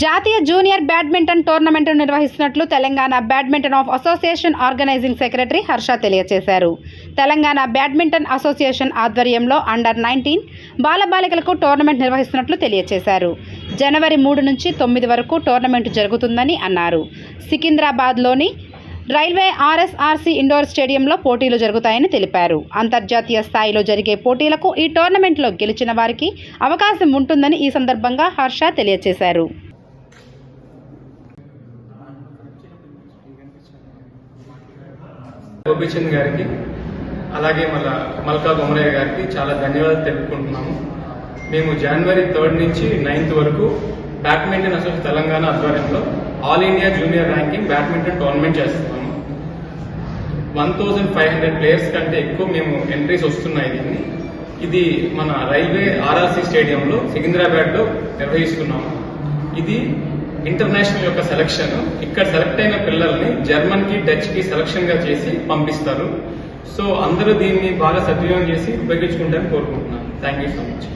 జాతీయ junior badminton tournament నిర్వహిస్తున్నట్లు Telangana badminton of association organising secretary Harsha తెలియజేశారు Telangana badminton association ఆధ్వర్యంలో అండర్ నైన్టీన్ బాలబాలికలకు టోర్నమెంట్ నిర్వహిస్తున్నట్లు తెలియజేశారు జనవరి మూడు నుంచి తొమ్మిది వరకు టోర్నమెంట్ జరుగుతుందని అన్నారు. సికింద్రాబాద్లోని రైల్వే ఆర్ఎస్ఆర్సీ ఇండోర్ స్టేడియంలో పోటీలు జరుగుతాయని తెలిపారు. అంతర్జాతీయ స్థాయిలో జరిగే పోటీలకు ఈ టోర్నమెంట్లో గెలిచిన వారికి అవకాశం ఉంటుందని ఈ సందర్భంగా హర్ష తెలియజేశారు గోపిచంద్ గారికి అలాగే మళ్ళా మల్కా బొమ్మరయ్య గారికి చాలా ధన్యవాదాలు తెలుపుకుంటున్నాము. మేము జనవరి థర్డ్ నుంచి నైన్త్ వరకు బ్యాడ్మింటన్ అసోసియేషన్ తెలంగాణ ఆధ్వర్యంలో all India junior ranking badminton tournament చేస్తున్నాము one thousand five hundred players కంటే ఎక్కువ మేము ఎంట్రీస్ వస్తున్నాయి దీన్ని. ఇది మన రైల్వే ఆర్ఆర్సీ స్టేడియంలో సికింద్రాబాద్లో నిర్వహిస్తున్నాము. ఇది ఇంటర్నేషనల్ యొక్క సెలక్షన్. ఇక్కడ సెలెక్ట్ అయిన పిల్లల్ని జర్మన్కి డచ్కి సెలక్షన్గా చేసి పంపిస్తారు. సో అందరూ దీన్ని బాగా సద్వినియోగం చేసి ఉపయోగించుకుంటారని కోరుకుంటున్నాను. Thank you so much.